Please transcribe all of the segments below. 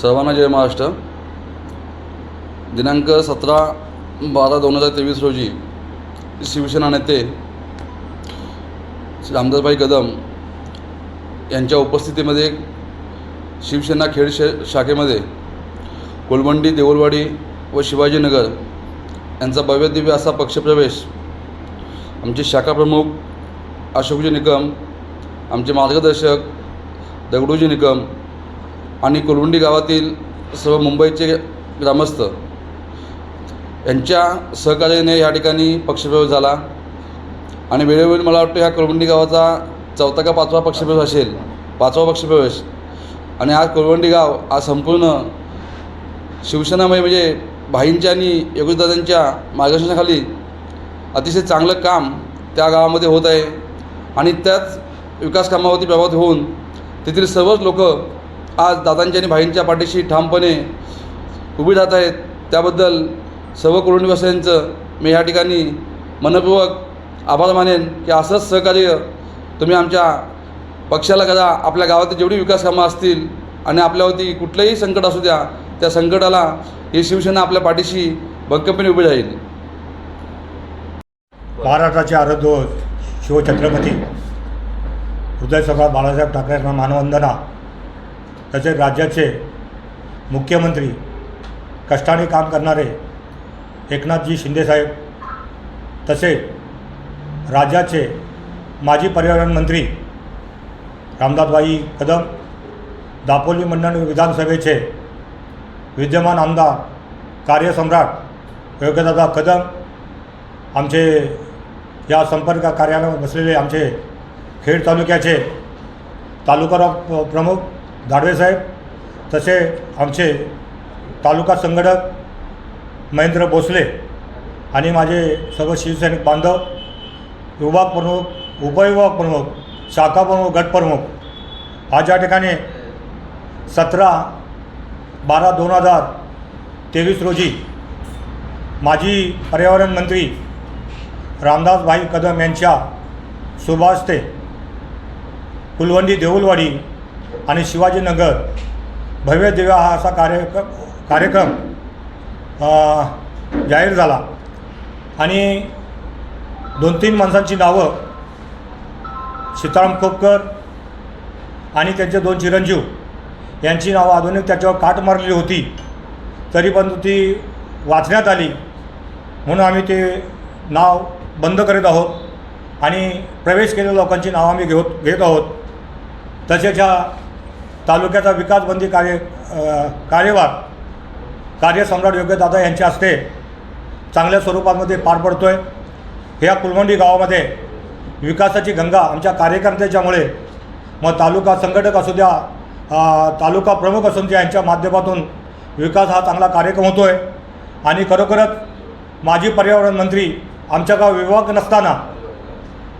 सर्वांना जय महाराष्ट्र. दिनांक सतरा बारा दोन हजार तेवीस रोजी शिवसेना नेते श्री रामदासभाई कदम यांच्या उपस्थितीमध्ये शिवसेना खेड शे शाखेमध्ये कोलमंडी देऊळवाडी व शिवाजीनगर यांचा भव्यदिव्य असा पक्षप्रवेश आमचे शाखाप्रमुख अशोकजी निकम आमचे मार्गदर्शक दगडूजी निकम आणि कुलवंडी गावातील सर्व मुंबईचे ग्रामस्थ यांच्या सहकार्याने या ठिकाणी पक्षप्रवेश झाला. आणि वेळोवेळी मला वाटतं ह्या कुलवंडी गावाचा चौथा का पाचवा पक्षप्रवेश असेल पाचवा पक्षप्रवेश. आणि आज कुलवंडी गाव आज संपूर्ण शिवसेनामय म्हणजे भाईंच्या आणि योगीदादांच्या मार्गदर्शनाखाली अतिशय चांगलं काम त्या गावामध्ये होत आहे. आणि त्याच विकास कामावरती प्रभावित होऊन तेथील सर्वच लोक आज दादांच्या आणि भाईंच्या पाठीशी ठामपणे उभी राहत आहेत. त्याबद्दल सर्व कुटुंबवासियांचं मी या ठिकाणी मनपूर्वक आभार मानेन की असंच सहकार्य तुम्ही आमच्या पक्षाला करा. आपल्या गावातील जेवढी विकास कामं असतील आणि आपल्यावरती कुठलंही संकट असू द्या त्या संकटाला ही शिवसेना आपल्या पाठीशी भक्कमपणे उभी राहील. महाराष्ट्राचे आराध्य शिवछत्रपती. हृदय सम्राट बाळासाहेब ठाकरेंना मानवंदना. तसेच राज्याचे मुख्यमंत्री कष्टाने काम करणारे एकनाथजी शिंदेसाहेब तसेच राज्याचे माजी पर्यावरण मंत्री रामदासबाई कदम दापोली मंडळ विधानसभेचे विद्यमान आमदार कार्यसम्राट योग्यदादा कदम आमचे या संपर्क कार्यालयात बसलेले आमचे खेड तालुक्याचे तालुका प्रमुख दाडवेसाहेब तसे आमचे तालुका संघटक महेंद्र भोसले आणि माझे सर्व शिवसैनिक बांधव विभाग प्रमुख उपविभाग प्रमुख शाखा प्रमुख गटप्रमुख आज या ठिकाणी सतरा बारा दोन हजार तेवीस रोजी माजी पर्यावरण मंत्री रामदासभाई कदम यांच्या शुभास्ते कुलवंडी देऊलवाडी आणि शिवाजीनगर भव्य दिव्या हा असा कार्यक कार्यक्रम जाहीर झाला. आणि दोन तीन माणसांची नावं सीताराम खोपकर आणि त्यांचे दोन चिरंजीव यांची नावं आधुनिक त्याच्यावर काट मारलेली होती तरी पण ती वाचण्यात आली. म्हणून आम्ही ते नाव बंद करीत आहोत आणि प्रवेश केलेल्या लोकांची नावं आम्ही घेत घेत आहोत. तसेच ह्या तालुक्याचा विकासबंदी कार्य अ, कार्यभार कार्यसम्राट योग्यदादा यांच्या हस्ते चांगल्या स्वरूपामध्ये पार पडतो आहे ह्या कुलमंडी गावामध्ये विकासाची गंगा आमच्या कार्यकर्त्याच्यामुळे मग तालुका संघटक असू द्या तालुका प्रमुख असू द्या यांच्या माध्यमातून विकास हा चांगला कार्यक्रम होतो आहे आणि खरोखरच माजी पर्यावरण मंत्री आमच्या गाव विभाग नसताना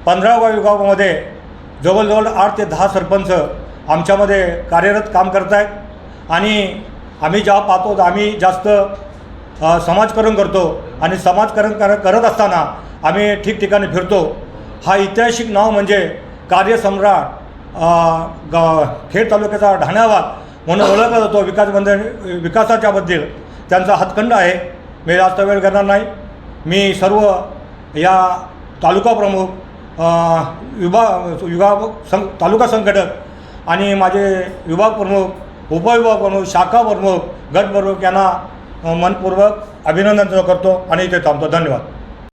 पंधराव्या विभागामध्ये जवळजवळ आठ ते दहा सरपंच आमच्यामध्ये कार्यरत काम करत आहेत आणि आम्ही ज्या पाहतो आम्ही जास्त समाजकरण करतो. आणि समाजकरण कर करत असताना आम्ही ठिकठिकाणी फिरतो. हा ऐतिहासिक नाव म्हणजे कार्यसम्राट ग खेड तालुक्याचा ढाण्यावाद म्हणून ओळखला जातो. विकास बंधन विकासाच्याबद्दल त्यांचा हातखंड आहे. मी जास्त वेळ करणार नाही. मी सर्व या तालुका प्रमुख विभाग विभाग सं तालुका संघटक आणि माझे विभाग प्रमुख उपविभाग प्रमुख शाखा प्रमुख गट प्रमुख यांना मनपूर्वक अभिनंदन करतो आणि इथे थांबतो. धन्यवाद.